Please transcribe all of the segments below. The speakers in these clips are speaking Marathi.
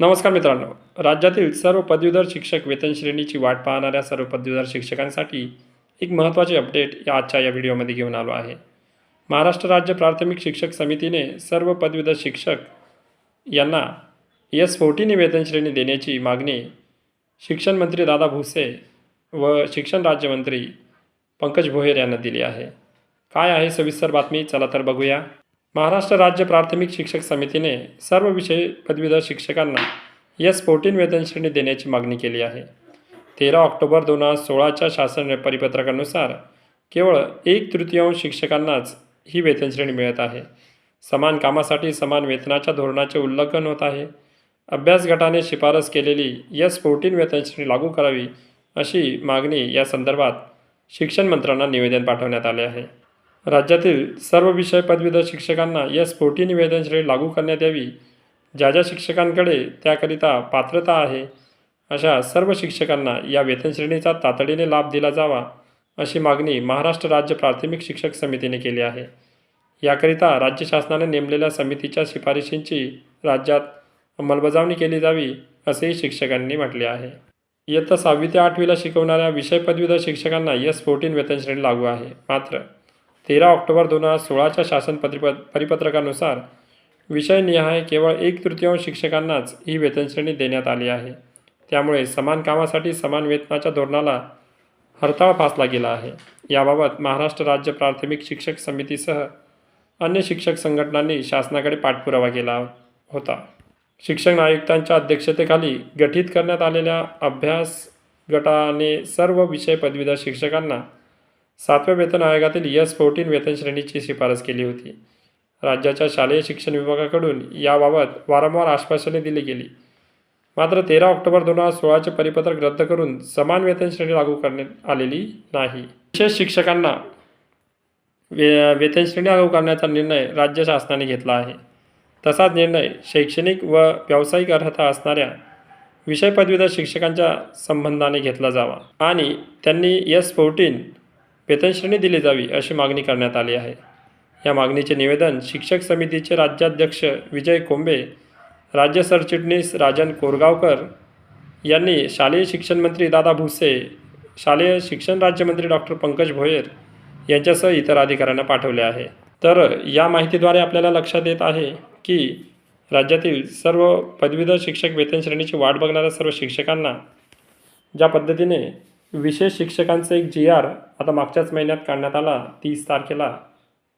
नमस्कार मित्रांनो. राज्यातील सर्व पदवीधर शिक्षक वेतन श्रेणीची वाट पाहणाऱ्या सर्व पदवीधर शिक्षकांसाठी एक महत्त्वाचे अपडेट या आजच्या या व्हिडिओमध्ये घेऊन आलो आहे. महाराष्ट्र राज्य प्राथमिक शिक्षक समितीने सर्व पदवीधर शिक्षक यांना एस फोर्टीने वेतन श्रेणी देण्याची मागणी शिक्षण मंत्री दादा भुसे व शिक्षण राज्यमंत्री पंकज भोयर यांना दिली आहे. काय आहे सविस्तर बातमी? चला तर बघूया. महाराष्ट्र राज्य प्राथमिक शिक्षक समितीने सर्व विषय पदवीधर शिक्षकांना एस फोर्टीन वेतनश्रेणी देण्याची मागणी केली आहे. तेरा ऑक्टोबर दोन हजार सोळाच्या शासन परिपत्रकानुसार केवळ एक तृतीयांश शिक्षकांनाच ही वेतनश्रेणी मिळत आहे. समान कामासाठी समान वेतनाच्या धोरणाचे उल्लंघन होत आहे. अभ्यास गटाने शिफारस केलेली एस फोर्टीन वेतनश्रेणी लागू करावी अशी मागणी या संदर्भात शिक्षण मंत्र्यांना निवेदन पाठवण्यात आले आहे. राज्यातील सर्व विषय पदवीधर शिक्षकांना या स्फोटी वेतन श्रेणी लागू करण्यात यावी. ज्या ज्या शिक्षकांकडे त्याकरिता पात्रता आहे अशा सर्व शिक्षकांना या वेतनश्रेणीचा तातडीने लाभ दिला जावा अशी मागणी महाराष्ट्र राज्य प्राथमिक शिक्षक समितीने केली आहे. याकरिता राज्य शासनाने नेमलेल्या समितीच्या शिफारशींची राज्यात अंमलबजावणी केली जावी असेही शिक्षकांनी म्हटले आहे. इयत्ता सहावी ते आठवीला शिकवणाऱ्या विषय पदवीधर शिक्षकांना एस फोर्टीन वेतनश्रेणी लागू आहे. मात्र तेरा ऑक्टोबर दोन हजार सोळाच्या शासन परिप परिपत्रकानुसार विषयनिहाय केवळ एक तृतीयांश शिक्षकांनाच ही वेतनश्रेणी देण्यात आली आहे. त्यामुळे समान कामासाठी समान वेतनाच्या धोरणाला हरताळ फासला गेला आहे. याबाबत महाराष्ट्र राज्य प्राथमिक शिक्षक समितीसह अन्य शिक्षक संघटनांनी शासनाकडे पाठपुरावा केला होता. शिक्षण आयुक्तांच्या अध्यक्षतेखाली गठीत करण्यात आलेल्या अभ्यास गटाने सर्व विषय पदवीधर शिक्षकांना सातव्या वेतन आयोगातील यस फोर्टीन वेतन श्रेणीची शिफारस केली होती. राज्याच्या शालेय शिक्षण विभागाकडून याबाबत वारंवार आश्वासने दिली गेली. मात्र तेरा ऑक्टोबर दोन हजार सोळाचे परिपत्रक रद्द करून समान वेतन श्रेणी लागू करण्यात आलेली नाही. विशेष शिक्षकांना वे वेतन श्रेणी लागू करण्याचा निर्णय राज्य शासनाने घेतला आहे. तसाच निर्णय शैक्षणिक व व्यावसायिक अर्हता असणाऱ्या विषय पदवीधर शिक्षकांच्या संबंधाने घेतला जावा. आणि त्यांनी एस फोर्टीन वेतनश्रेणी दिली जावी अशी मागणी करण्यात आली आहे. या मागणीचे निवेदन शिक्षक समितीचे राज्याध्यक्ष विजय कोंबे राज्य सरचिटणीस राजन कोरगावकर यांनी शालेय शिक्षण मंत्री दादा भुसे शालेय शिक्षण राज्यमंत्री डॉक्टर पंकज भोयर यांच्यासह इतर अधिकाऱ्यांना पाठवले आहे. तर या माहितीद्वारे आपल्याला लक्षात येत आहे की राज्यातील सर्व पदवीधर शिक्षक वेतन श्रेणीची वाट बघणाऱ्या सर्व शिक्षकांना ज्या पद्धतीने विशेष शिक्षकांचं एक जी आर आता मागच्याच महिन्यात काढण्यात आला तीस तारखेला.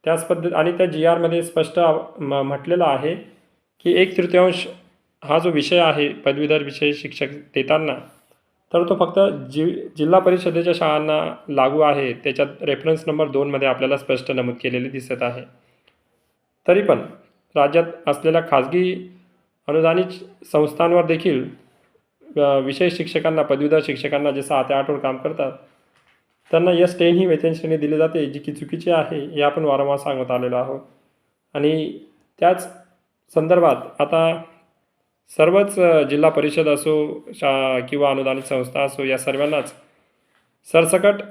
त्याच पद्धत आणि त्या जी आरमध्ये स्पष्ट म म्हटलेलं आहे की एक तृतीयांश हा जो विषय आहे पदवीधर विषय शिक्षक देताना तर तो फक्त जि जिल्हा परिषदेच्या शाळांना लागू आहे. त्याच्यात रेफरन्स नंबर दोनमध्ये आपल्याला स्पष्ट नमूद केलेले दिसत आहे. तरी पण राज्यात असलेल्या खाजगी अनुदानित संस्थांवर देखील विषय शिक्षकांना पदवीधर शिक्षकांना जे सहा ते आठ वर काम करतात त्यांना यस टेन ही वेतन श्रेणी दिली जाते जी की चुकीची आहे हे आपण वारंवार सांगत आलेलो आहोत. आणि त्याच संदर्भात आता सर्वच जिल्हा परिषद असो शा किंवा अनुदानित संस्था असो या सर्वांनाच सरसकट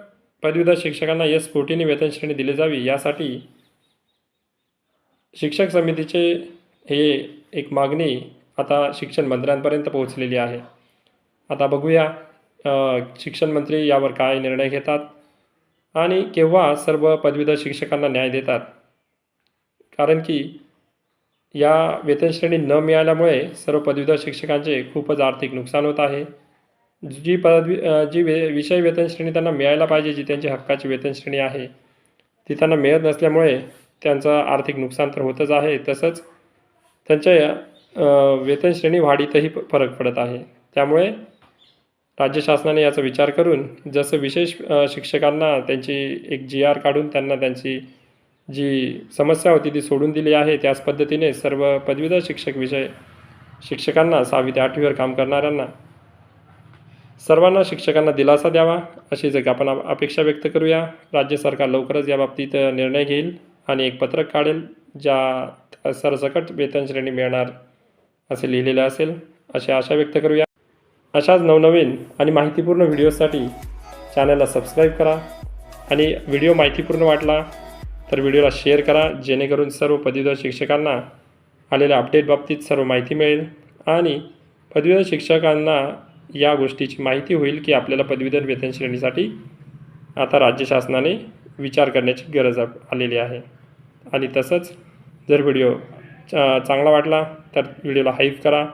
पदवीधर शिक्षकांना यस फोर्टीने वेतन श्रेणी दिली जावी यासाठी शिक्षक समितीचे हे एक मागणी आता शिक्षण मंत्र्यांपर्यंत पोहोचलेली आहे. आता बघूया शिक्षण मंत्री यावर काय निर्णय घेतात आणि केव्हा सर्व पदवीधर शिक्षकांना न्याय देतात. कारण की या वेतनश्रेणी न मिळाल्यामुळे सर्व पदवीधर शिक्षकांचे खूपच आर्थिक नुकसान होत आहे. जी पदवी जी वे विषय वेतनश्रेणी त्यांना मिळायला पाहिजे जी त्यांची हक्काची वेतनश्रेणी आहे ती त्यांना मिळत नसल्यामुळे त्यांचं आर्थिक नुकसान तर होतच आहे. तसंच त्यांच्या वेतनश्रेणी वाढीतही फरक पडत आहे. त्यामुळे राज्य शासनाने याचा विचार करून जसं विशेष शिक्षकांना त्यांची एक जी आर काढून त्यांना त्यांची जी समस्या होती ती सोडून दिली आहे त्याच पद्धतीने सर्व पदवीधर शिक्षक विषय शिक्षकांना सहावी ते आठवीवर काम करणाऱ्यांना सर्वांना शिक्षकांना दिलासा द्यावा अशीच एक आपण अपेक्षा व्यक्त करूया. राज्य सरकार लवकरच याबाबतीत निर्णय घेईल आणि एक पत्रक काढेल ज्या सरसकट वेतन श्रेणी मिळणार असे लिहिलेलं असेल अशी आशा व्यक्त करूया. अशाच नवनवीन आणि माहितीपूर्ण व्हिडिओसाठी चॅनलला सबस्क्राईब करा आणि व्हिडिओ माहितीपूर्ण वाटला तर व्हिडिओला शेअर करा जेणेकरून सर्व पदवीधर शिक्षकांना आलेल्या अपडेट बाबतीत सर्व माहिती मिळेल आणि पदवीधर शिक्षकांना या गोष्टीची माहिती होईल की आपल्याला पदवीधर वेतन श्रेणीसाठी आता राज्य शासनाने विचार करण्याची गरज आलेली आहे. आणि तसंच जर व्हिडिओ चांगला वाटला तर व्हिडिओला हाईप करा.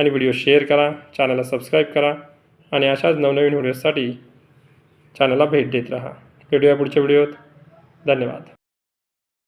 आणि व्हिडिओ शेअर करा चॅनलला सबस्क्राईब करा आणि अशाच नवनवीन व्हिडिओसाठी चॅनलला भेट देत राहा. भेटूया पुढच्या व्हिडिओत. धन्यवाद.